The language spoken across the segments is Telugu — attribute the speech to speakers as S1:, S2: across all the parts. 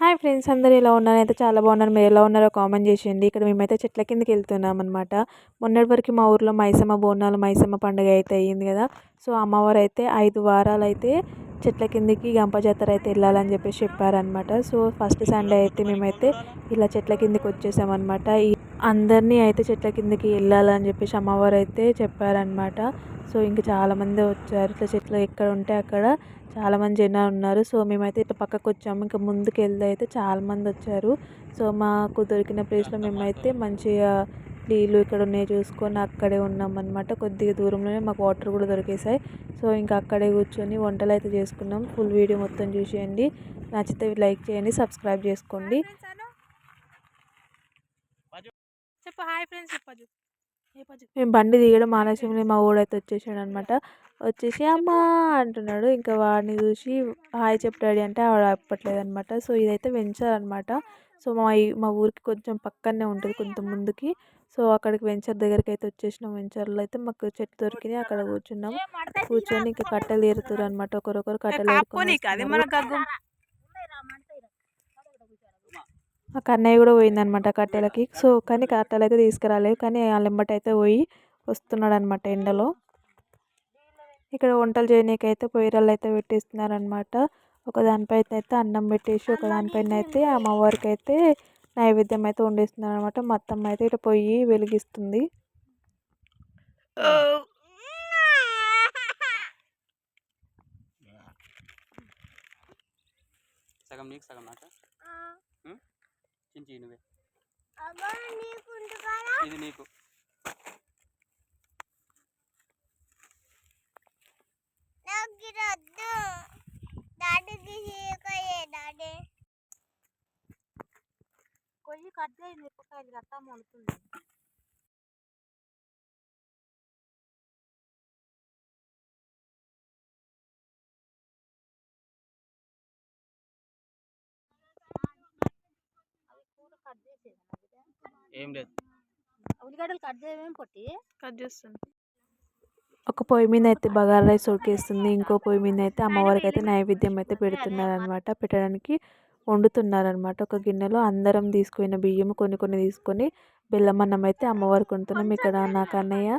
S1: హాయ్ ఫ్రెండ్స్ అందరూ ఎలా ఉన్నారు? అయితే చాలా బాగున్నారు మీరు ఎలా ఉన్నారో కామెంట్ చేసేయండి. ఇక్కడ మేమైతే చెట్ల కిందకి వెళ్తున్నాం అనమాట మొన్నటి వరకు మా ఊర్లో మైసమ్మ బోనాలు మైసమ్మ పండుగ అయితే అయ్యింది కదా. సో అమ్మవారు అయితే ఐదు వారాలు అయితే చెట్ల కిందకి గంప జాతర అయితే వెళ్ళాలని చెప్పేసి చెప్పారనమాట సో ఫస్ట్ సండే అయితే మేమైతే ఇలా చెట్ల కిందకి వచ్చేసామన్నమాట. ఈ అందరినీ అయితే చెట్ల కిందకి వెళ్ళాలని చెప్పేసి అమ్మవారు అయితే చెప్పారనమాట సో ఇంకా చాలామంది వచ్చారు. ఇట్లా చెట్లు ఎక్కడ ఉంటే అక్కడ చాలామంది జనాలు ఉన్నారు. సో మేమైతే ఇట్లా పక్కకు వచ్చాము. ఇంకా ముందుకు వెళ్తే అయితే చాలామంది వచ్చారు. సో మాకు దొరికిన ప్లేస్లో మేమైతే మంచిగా నీళ్ళు ఇక్కడ ఉన్నాయి చూసుకొని అక్కడే ఉన్నాం అనమాట కొద్దిగా దూరంలోనే మాకు వాటర్ కూడా దొరికేసాయి. సో ఇంకా అక్కడే కూర్చొని వంటలు అయితే చేసుకున్నాం. ఫుల్ వీడియో మొత్తం చూసేయండి. నచ్చితే లైక్ చేయండి సబ్స్క్రైబ్ చేసుకోండి.
S2: చెప్పు హాయ్ ఫ్రెండ్స్ చెప్పదు
S1: మేము బండి దిగడం ఆలస్యంలో మా ఊడైతే వచ్చేసాడు అనమాట వచ్చేసి అమ్మ అంటున్నాడు. ఇంకా వాడిని చూసి హాయ్ చెప్పు డాడీ అంటే ఆవిడ చెప్పట్లేదు అనమాట సో ఇదైతే వెంచర్ అనమాట సో మా మా ఊరికి కొంచెం పక్కనే ఉంటుంది కొంచెం ముందుకి. సో అక్కడికి వెంచర్ దగ్గరికి అయితే వచ్చేసినాం. వెంచర్లో అయితే మాకు చెట్టు దొరికినాయి. అక్కడ కూర్చున్నాం. కూర్చొని ఇంకా కట్టెలు ఏరుతారు అనమాట ఒకరొకరు కట్టెలు ఏరుకొని ఆ కన్నయ్య కూడా పోయిందనమాట కట్టెలకి. సో కానీ కట్టెలు అయితే తీసుకురాలేదు. కానీ వాళ్ళెంబట అయితే పోయి వస్తున్నాడు అనమాట ఎండలో. ఇక్కడ వంటలు చేయడానికి అయితే పొయ్యిరాళ్ళు అయితే పెట్టిస్తున్నారనమాట. ఒక దానిపైన అయితే అన్నం పెట్టేసి ఒక దానిపైన అయితే అమ్మవారికి అయితే నైవేద్యం అయితే వండిస్తున్నారు అనమాట మొత్తం అయితే ఇటు పొయ్యి వెలిగిస్తుంది.
S3: సగం నీకు సగం నాక? చించి నువ్వే ఇది నీకు.
S2: కొయ్యి కట్ చేయి మిరపకాయలు గట్టా మొలుతుంది
S3: ఏం లేదు.
S2: ఉల్లిగడ్డలు కట్ చేయమేం పొట్టి.
S1: కట్ చేస్తుంది. ఒక పొయ్యి మీద అయితే బగారా రైస్ ఉడికేస్తుంది. ఇంకో పొయ్యి మీద అయితే అమ్మవారికి అయితే నైవేద్యం అయితే పెడుతున్నారు అనమాట పెట్టడానికి వండుతున్నారు అనమాట ఒక గిన్నెలో అందరం తీసుకున్న బియ్యం కొన్ని కొన్ని తీసుకొని బెల్లం అన్నం అయితే అమ్మవారికి వండుతున్నాం ఇక్కడ నా కన్నయ్య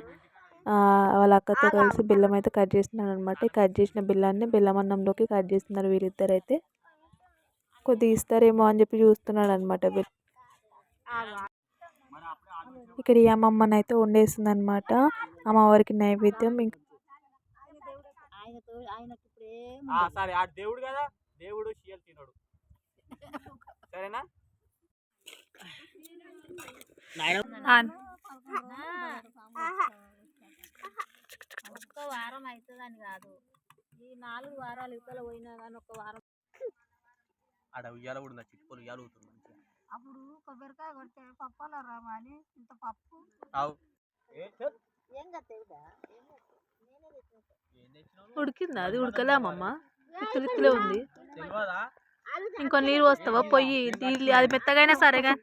S1: ఆ, వాళ్ళ అక్కతో కలిసి బెల్లం అయితే కట్ చేస్తున్నారు అనమాట కట్ చేసిన బెల్లాన్ని బెల్లం అన్నంలోకి కట్ చేస్తున్నారు వీరిద్దరు అయితే కొద్దిగా ఇస్తారేమో అని చెప్పి చూస్తున్నాడు అనమాట ఇక్కడ ఈ అమ్మమ్మని అయితే వండేస్తుంది అనమాట అమ్మవారికి నైవేద్యం ఇంక
S3: ఆ, సరే ఆ దేవుడు కదా దేవుడు తినడు. సరేనా?
S2: ఒక్క వారం అవుతుందని కాదు. ఈ నాలుగు వారాలు ఇతల పోయినా కానీ ఒక వారం.
S3: ఆడ ఉయ్యాల కూడా చిట్టుకోలు ఉయ్యాల
S2: అప్పుడు కొబ్బరికాయ కొడితే పప్పాల రామాని ఇంత పప్పు.
S1: ఉడికిందా? అది ఉడకలేమమ్మ ఇత్తులు ఇత్తులే ఉంది. ఇంకో నీరు వస్తావా? పొయ్యి అది మెత్తగైనా సరేగా.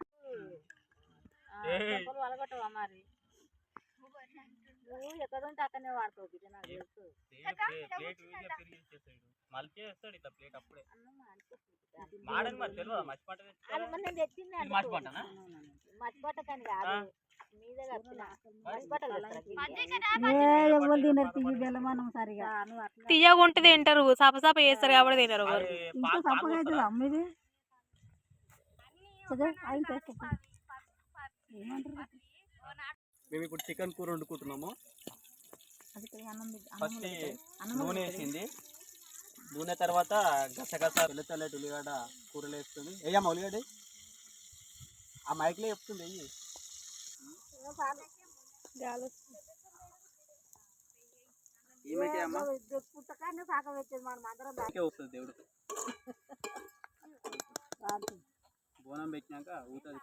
S2: నువ్వు ఎక్కడ ఉంటే అక్కడనే వాడతావు బిడ్డ నాకు తెలుసు.
S3: ప్లేట్ ఈజీగా పెరిగి ఇచ్చేస్తాడు మలికే వేస్తాడు ఇట్లా ప్లేట్ అప్పుడే. మాడని మరి తెలియదా? మర్చిపట్ట
S2: అది మరి నేను తెచ్చింది
S3: ఇది మర్చిపట్టనా
S2: మర్చిపట్ట కానీ కాదు. మీదే కప్పిన మర్చిపట్ట సరిగా. నువ్వు అట్లా.
S1: తీయగా ఉంటే తింటారు. సప సప చేస్తారు కాబట్టి తినరు.
S3: మేము ఇప్పుడు చికెన్ కూర వండుకుంటున్నాము. ఫస్ట్ నూనె వేసింది. నూనె తర్వాత గసగస వెల్లుతల్లటి ఉల్లిగడ్డ కూరలో వేస్తుంది వేయమ్మా ఉల్లిగడ్డ? ఆ మైక్లో చెప్తుంది వెయ్యి దేవుడు. బోనం పెట్టినాక ఊతది.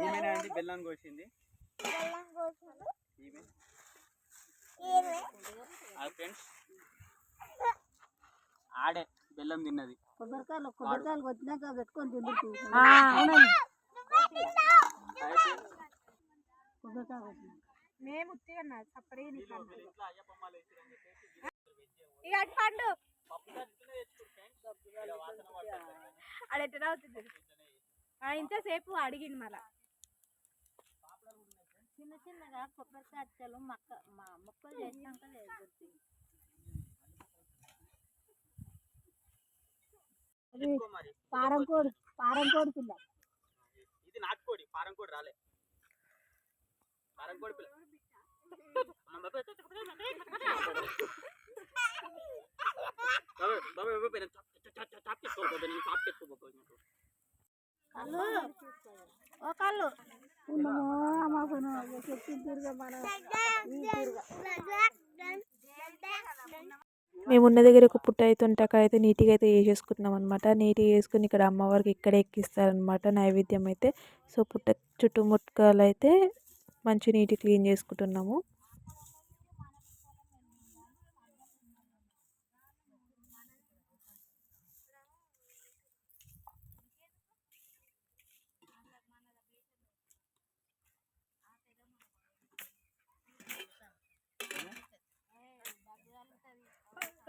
S3: ఈమెనే అండి బెల్లం కోసింది. ఈమె. ఆ ఫ్రెండ్స్ ఆడే బెల్లం తిన్నది.
S2: కొబ్బరికాయలు కొబ్బరికాయలు వచ్చినాక పెట్టుకొని తిండి కొబ్బరికాయ మేము సపరేట్
S3: మాల వేసిరని చెప్పేసి
S2: అటు పండు. అది ఎట్లా అవుతుంది ఇంతసేపు అడిగింది మళ్ళా చిన్న చిన్నగా కొబ్బరికాయ అచ్చలు మొక్క మా మొక్కలు చేసినాక దొరుకుతుంది పిల్ల
S3: ఇది నాటుకోడి పారం కోడి రాలే పారం కోడి పిల్ల బాబాయ్ బాబాయ్ బాబాయ్ బాబాయ్ నేను చాప్ చాప్ చాప్ చాప్ చేసుకో బాబాయ్ నేను చాప్ చేసుకో బాబాయ్
S2: కళ్ళు ఓ కళ్ళు చెట్టు తిరిగా మనం
S1: మేము ఉన్న దగ్గర ఒక పుట్ట అయితే ఉంటే అక్కడ అయితే నీట్గా అయితే వేసేసుకుంటున్నాం అనమాట నీట్గా వేసుకుని ఇక్కడ అమ్మవారికి ఇక్కడ ఎక్కిస్తారనమాట నైవేద్యం అయితే సో పుట్ట చుట్టుముట్టుకలు అయితే మంచి నీటి క్లీన్ చేసుకుంటున్నాము పల్లవి
S3: మన జాన్మూర్ఖం తీసుకుందాం తింటానికి ఏ జాన్మూర్ఖం
S2: ఏ జనము
S3: ఏ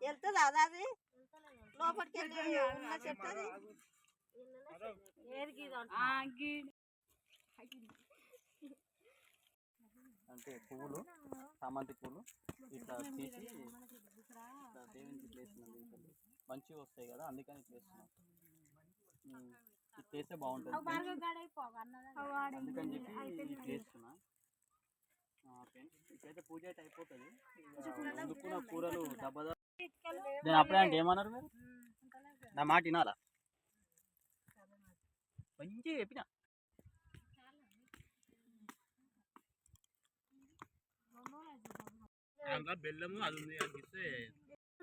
S2: వెళ్తుందా అది లోపలికి వెళ్ళి అది
S3: అంటే పువ్వులు చామంతి పువ్వులు ఇట్లా తీసి ఇట్లా దేవునికి ప్లేస్తున్నాం మంచిగా వస్తాయి కదా అందుకని ప్లేస్తున్నాం ఇది చేస్తే బాగుంటుంది అందుకని చెప్పి ఇప్పుడైతే పూజ అయితే అయిపోతుంది. వండుకున్న కూరలు నేను అప్పుడే అంటే ఏమన్నారు మీరు? నా మాట వినాలా? మంచిగా చెప్పిన. బెల్లము అది ఉంది అనిపిస్తే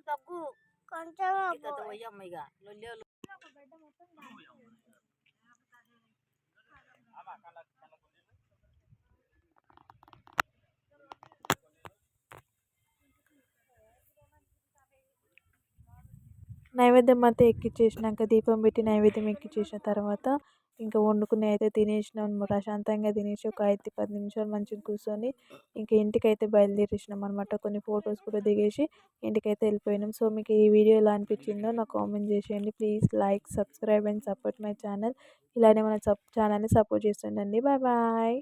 S2: తగ్గు కొంచెం ఇక
S1: నైవేద్యం అంతా ఎక్కిచ్చేసినాక దీపం పెట్టి నైవేద్యం ఎక్కిచ్చేసిన తర్వాత ఇంకా వండుకుని అయితే తినేసినాం. ప్రశాంతంగా తినేసి ఒక ఐదు పది నిమిషాలు మంచిగా కూర్చొని ఇంకా ఇంటికైతే బయలుదేరేసినాం అనమాట కొన్ని ఫొటోస్ కూడా దిగేసి ఇంటికైతే వెళ్ళిపోయినాం. సో మీకు ఈ వీడియో ఎలా అనిపించిందో నాకు కామెంట్ చేసేయండి. Please like subscribe and support my channel. ఇలానే మన సబ్ ఛానల్ని సపోర్ట్ చేస్తుండండి. Bye bye.